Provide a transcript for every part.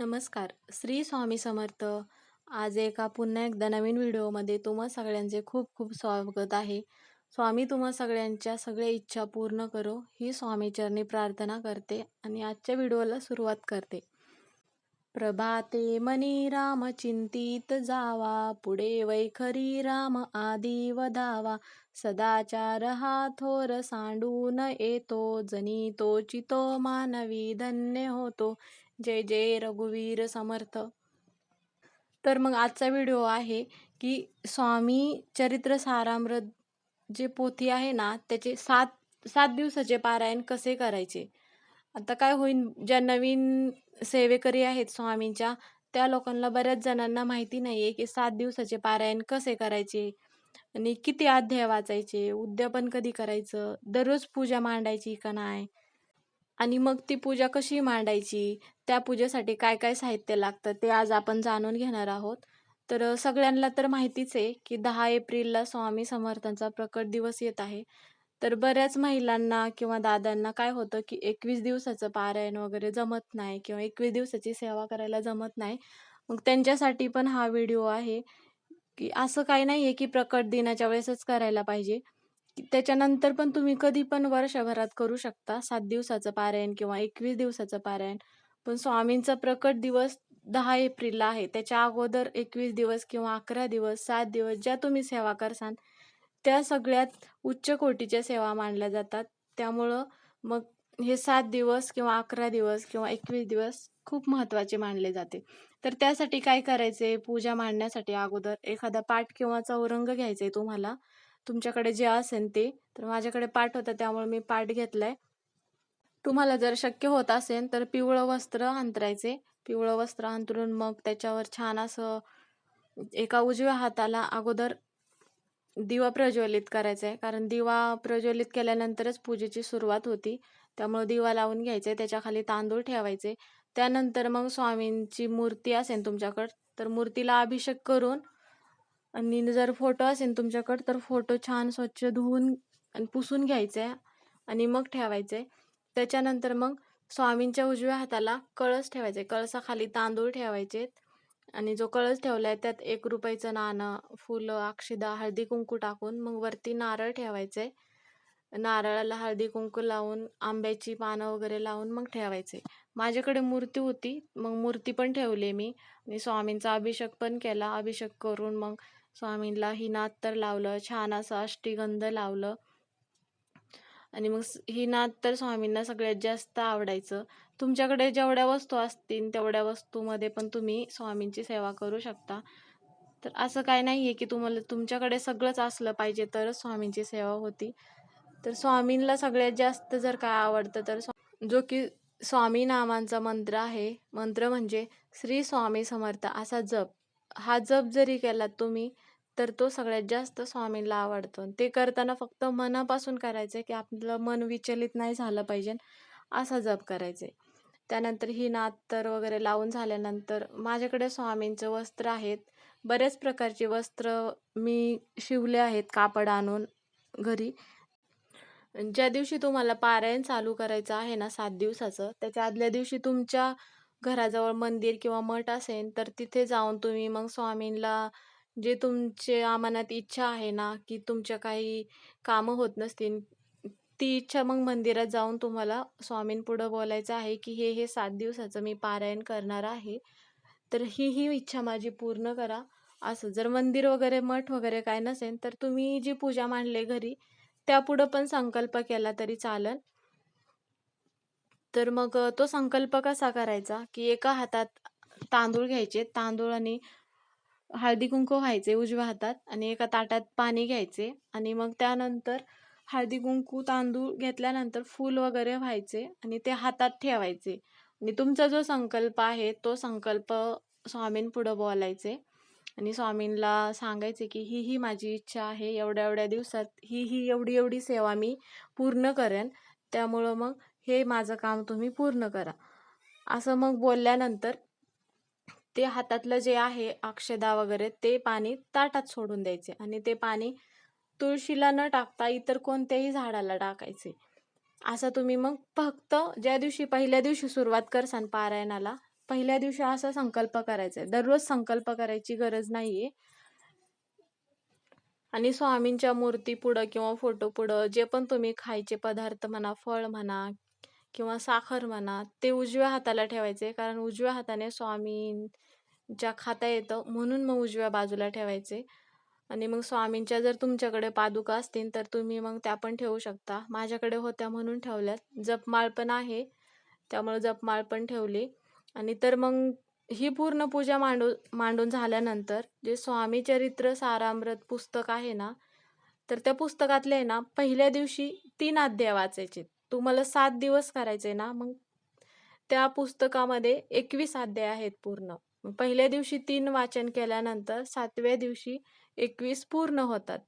नमस्कार. श्री स्वामी समर्थ. आज एका पुन्हा एकदा नवीन व्हिडिओमध्ये तुम्हा सगळ्यांचे खूप खूप स्वागत आहे. स्वामी तुम्हा सगळ्यांच्या सगळ्या इच्छा पूर्ण करो ही स्वामीचरणी प्रार्थना करते आणि आजच्या व्हिडिओला सुरुवात करते. प्रभाते मनी राम चिंतित जावा पुढे वैखरी राम आदी वधावा. सदाचार हा थोर सांडून येतो जनी तो चितो मानवी धन्य होतो. जय जय रघुवीर समर्थ. तर मग आजचा व्हिडिओ आहे की स्वामी चरित्र सारामृत जे पोथी आहे ना त्याचे सात सात दिवसाचे पारायण कसे करायचे? आता काय होईल ज्या नवीन सेवेकरी आहेत स्वामींच्या त्या लोकांना बऱ्याच जणांना माहिती नाही आहे की सात दिवसाचे पारायण कसे करायचे आणि किती अध्याय वाचायचे उद्यापन कधी करायचं दररोज पूजा मांडायची का नाही? आणि मग ती पूजा कशी मांडायची? त्या पूजेसाठी काय काय साहित्य लागतं ते आज आपण जाणून घेणार आहोत. तर सगळ्यांना तर माहितीच आहे की दहा एप्रिलला स्वामी समर्थांचा प्रकट दिवस येत आहे. तर बऱ्याच महिलांना किंवा दादांना काय होतं की एकवीस दिवसाचं पारायण वगैरे जमत नाही किंवा एकवीस दिवसाची सेवा करायला जमत नाही. मग त्यांच्यासाठी पण हा व्हिडिओ आहे की असं काही नाही आहे की प्रकट दिनाच्या वेळेसच करायला पाहिजे. त्याच्यानंतर पण तुम्ही कधी पण वर्षभरात करू शकता. सात दिवसाचं पारायण किंवा एकवीस दिवसाचं पारायण. पण स्वामींचा प्रकट दिवस दहा एप्रिलला आहे. त्याच्या अगोदर एकवीस दिवस किंवा अकरा दिवस सात दिवस ज्या तुम्ही सेवा करसान त्या सगळ्यात उच्च कोटीच्या सेवा मानल्या जातात. त्यामुळं मग हे सात दिवस किंवा अकरा दिवस किंवा एकवीस दिवस खूप महत्त्वाचे मानले जाते. तर त्यासाठी काय करायचे? पूजा मांडण्यासाठी अगोदर एखादा पाठ किंवा चौरंग घ्यायचे तुम्हाला. तुमच्याकडे जे असेल ते तर माझ्याकडे पाठ होता त्यामुळे मी पाठ घेतलाय. तुम्हाला जर शक्य होत असेल तर पिवळं वस्त्र अंतरायचे. पिवळं वस्त्र अंतरून मग त्याच्यावर छान असं एका उजव्या हाताला अगोदर दिवा प्रज्वलित करायचा आहे कारण दिवा प्रज्वलित केल्यानंतरच पूजेची सुरुवात होती. त्यामुळे दिवा लावून घ्यायचा आहे त्याच्याखाली तांदूळ ठेवायचे. त्यानंतर मग स्वामींची मूर्ती असेल तुमच्याकडं तर मूर्तीला अभिषेक करून आणि जर फोटो असेल तुमच्याकडं तर फोटो छान स्वच्छ धुवून आणि पुसून घ्यायचे आणि मग ठेवायचे. त्याच्यानंतर मग स्वामींच्या उजव्या हाताला कळस ठेवायचे. कळसाखाली तांदूळ ठेवायचे आणि जो कळस ठेवलाय त्यात एक रुपयाचं नाणं फुलं अक्षिदा हळदी कुंकू टाकून मग वरती नारळ ठेवायचे. नारळाला हळदी कुंकू लावून आंब्याची पानं वगैरे लावून मग ठेवायचे. माझ्याकडे मूर्ती होती मग मूर्ती पण ठेवली मी आणि स्वामींचा अभिषेक पण केला. अभिषेक करून मग स्वामींना नात तर लावलं छान असं अष्टीगंध लावलं. आणि मग ही नात तर स्वामींना सगळ्यात जास्त आवडायचं. तुमच्याकडे जेवढ्या वस्तू असतील तेवढ्या वस्तूमध्ये पण तुम्ही स्वामींची सेवा करू शकता. तर असं काय नाही आहे की तुम्हाला तुमच्याकडे सगळंच असलं पाहिजे तरच स्वामींची सेवा होती. तर स्वामींना सगळ्यात जास्त जर काय आवडतं तर जो की स्वामी नामांचा मंत्र आहे. मंत्र म्हणजे श्री स्वामी समर्थ असा जप. हा जप जरी केला तुम्ही तर तो सगळ्यात जास्त स्वामींना आवडतो. ते करताना फक्त मनापासून करायचं की आपलं मन विचलित नाही झालं पाहिजे असा जप करायचे. त्यानंतर ही नात्तर वगैरे लावून झाल्यानंतर माझ्याकडे स्वामींचं वस्त्र आहेत. बऱ्याच प्रकारचे वस्त्र मी शिवले आहेत कापड आणून घरी. ज्या दिवशी तुम्हाला पारायण चालू करायचं आहे ना सात दिवसाचं त्याच्या आदल्या दिवशी तुमच्या घराजवळ मंदिर किंवा मठ असेल तर तिथे जाऊन तुम्ही मग स्वामींला जे तुमचे मनात इच्छा आहे ना की तुमच्या काही कामं होत नसतील ती इच्छा मग मंदिरात जाऊन तुम्हाला स्वामींपुढं बोलायचं आहे की हे हे सात दिवसाचं मी पारायण करणार आहे. तर ही ही इच्छा माझी पूर्ण करा. असं जर मंदिर वगैरे मठ वगैरे काय नसेल तर तुम्ही जी पूजा मांडले घरी त्यापुढं पण संकल्प केला तरी चालेल. तर मग तो संकल्प कसा करायचा? की एका हातात तांदूळ घ्यायचे तांदूळ आणि हळदी कुंकू व्हायचे उजव्या हातात आणि एका ताटात पाणी घ्यायचे आणि मग त्यानंतर हळदी कुंकू तांदूळ घेतल्यानंतर फूल वगैरे व्हायचे आणि ते हातात ठेवायचे. आणि तुमचा जो संकल्प आहे तो संकल्प स्वामींपुढं बोलायचे आणि स्वामींना सांगायचे की ही ही माझी इच्छा आहे एवढ्या एवढ्या दिवसात ही ही एवढी एवढी सेवा मी पूर्ण करेन. त्यामुळं मग हे माझं काम तुम्ही पूर्ण करा. असं मग बोलल्यानंतर ते हातातलं जे आहे अक्षदा वगैरे ते पाणी ताटात सोडून द्यायचे आणि ते पाणी तुळशीला न टाकता इतर कोणत्याही झाडाला टाकायचे. असं तुम्ही मग फक्त ज्या दिवशी पहिल्या दिवशी सुरुवात करसान पारायणाला पहिल्या दिवशी असा संकल्प करायचा. आहे दररोज संकल्प करायची गरज नाहीये. आणि स्वामींच्या मूर्ती पुढं किंवा फोटो पुढं जे पण तुम्ही खायचे पदार्थ म्हणा फळ म्हणा किंवा साखर म्हणा ते उजव्या हाताला ठेवायचे. कारण उजव्या हाताने स्वामींच्या खाता येतं म्हणून मग उजव्या बाजूला ठेवायचे. आणि मग स्वामींच्या जर तुमच्याकडे पादुका असतील तर तुम्ही मग त्या पण ठेवू शकता. माझ्याकडे होत्या म्हणून ठेवल्यात. जपमाळ पण आहे. त्यामुळे जपमाळ पण ठेवली. आणि तर मग ही पूर्ण पूजा मांडू मांडून झाल्यानंतर जे स्वामी चरित्र सारामृत पुस्तक आहे ना तर त्या पुस्तकातले आहे ना पहिल्या दिवशी तीन अध्याय वाचायचे तुम्हाला सात दिवस करायचे ना मग त्या पुस्तकामध्ये एकवीस अध्याय आहेत पूर्ण. पहिल्या दिवशी तीन वाचन केल्यानंतर सातव्या दिवशी एकवीस पूर्ण होतात.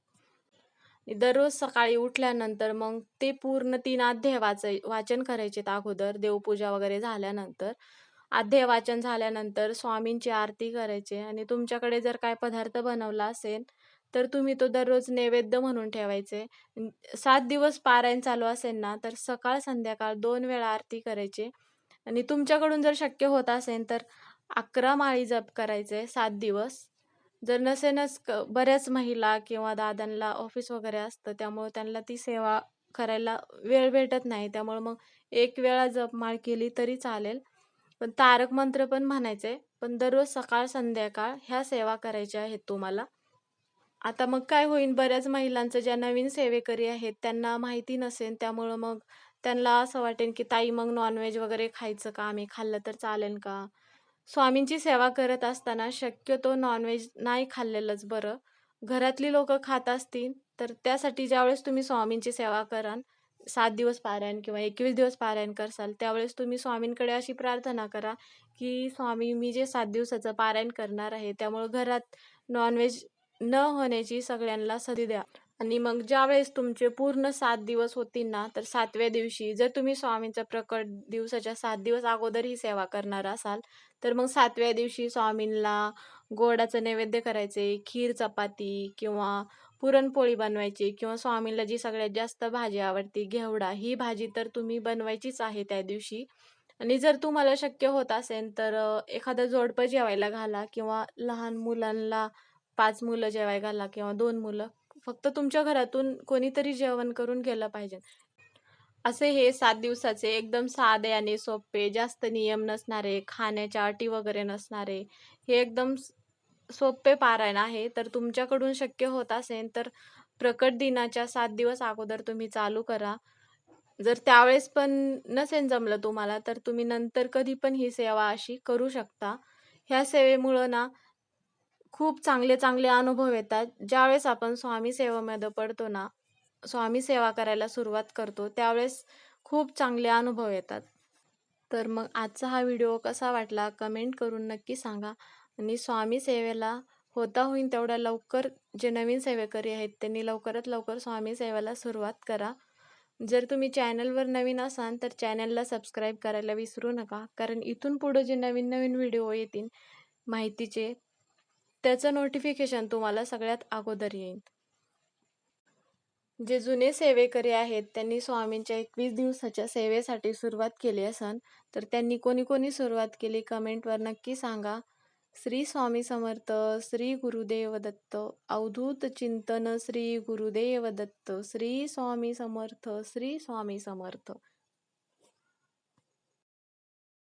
दररोज सकाळी उठल्यानंतर मग ते पूर्ण तीन अध्याय वाचाय वाचन करायचे अगोदर देवपूजा वगैरे झाल्यानंतर. अध्याय वाचन झाल्यानंतर स्वामींची आरती करायची आणि तुमच्याकडे जर काय पदार्थ बनवला असेल तर तुम्ही तो दररोज नैवेद्य म्हणून ठेवायचे. सात दिवस पारायण चालू असेल ना तर सकाळ संध्याकाळ दोन वेळा आरती करायची. आणि तुमच्याकडून जर शक्य होत असेल तर अकरा माळी जप करायचे सात दिवस. जर नसेनच बऱ्याच महिला किंवा दादांना ऑफिस वगैरे असतं त्यामुळे त्यांना ती सेवा करायला वेळ भेटत नाही. त्यामुळे मग एक वेळा जप माळ केली तरी चालेल. पण तारक मंत्र पण म्हणायचे पण दररोज सकाळ संध्याकाळ ह्या सेवा करायच्या आहेत तुम्हाला. आता मग काय होईल बऱ्याच महिलांचं ज्या नवीन सेवेकरी आहेत त्यांना माहिती नसेल त्यामुळं मग त्यांना असं वाटेल की ताई मग नॉनव्हेज वगैरे खायचं का? आम्ही खाल्लं तर चालेल का? स्वामींची सेवा करत असताना शक्यतो नॉनव्हेज नाही खाल्लेलंच बरं. घरातली लोक खात असतील तर त्यासाठी ज्यावेळेस तुम्ही स्वामींची सेवा कराल सात दिवस पारायण किंवा एकवीस दिवस पारायण करसाल त्यावेळेस तुम्ही स्वामींकडे अशी प्रार्थना करा की स्वामी मी जे सात दिवसाचं पारायण करणार आहे त्यामुळं घरात नॉनव्हेज न होण्याची सगळ्यांना संधी द्या. आणि मग ज्यावेळेस तुमचे पूर्ण सात दिवस होतील ना तर सातव्या दिवशी जर तुम्ही स्वामींचा प्रकट दिवसाच्या सात दिवस अगोदर ही सेवा करणार असाल तर मग सातव्या दिवशी स्वामींना गोडाचं नैवेद्य करायचे खीर चपाती किंवा पुरणपोळी बनवायची किंवा स्वामींना जी सगळ्यात जास्त भाजी आवडते घेवडा ही भाजी तर तुम्ही बनवायचीच आहे त्या दिवशी. आणि जर तुम्हाला शक्य होत असेल तर एखादं जोडपं जेवायला घाला किंवा लहान मुलांना पाच मुलं जेवाय घाला किंवा दोन मुलं फक्त तुमच्या घरातून कोणीतरी जेवण करून गेलं पाहिजे. असे हे सात दिवसाचे एकदम साधे आणि सोपे जास्त नियम नसणारे खाण्याच्या अटी वगैरे नसणारे हे एकदम सोपे पारायण आहे. तर तुमच्याकडून शक्य होत असेल तर प्रकट दिनाच्या सात दिवस अगोदर तुम्ही चालू करा. जर त्यावेळेस पण नसेल जमलं तुम्हाला तर तुम्ही नंतर कधी पण ही सेवा अशी करू शकता. ह्या सेवेमुळं ना खूप चांगले चांगले अनुभव येतात. ज्यावेळेस आपण स्वामी सेवेमध्ये पडतो ना स्वामी सेवा करायला सुरुवात करतो त्यावेळेस खूप चांगले अनुभव येतात. तर मग आजचा हा व्हिडिओ कसा वाटला कमेंट करून नक्की सांगा आणि स्वामी सेवेला होता होईन तेवढ्या लवकर जे नवीन सेवेकरी आहेत त्यांनी लवकरात लवकर स्वामी सेवेला सुरुवात करा. जर तुम्ही चॅनलवर नवीन असाल तर चॅनलला सबस्क्राईब करायला विसरू नका कारण इथून पुढं जे नवीन नवीन व्हिडिओ येतील माहितीचे त्याचं नोटिफिकेशन तुम्हाला सगळ्यात अगोदर येईल. जे जुने सेवेकरी आहेत त्यांनी स्वामींच्या एकवीस दिवसाच्या सेवेसाठी सुरुवात केली असन तर त्यांनी कोणी कोणी सुरुवात केली कमेंटवर नक्की सांगा. श्री स्वामी समर्थ श्री गुरुदेव दत्त अवधूत चिंतन श्री गुरुदेव दत्त श्री स्वामी समर्थ श्री स्वामी समर्थ.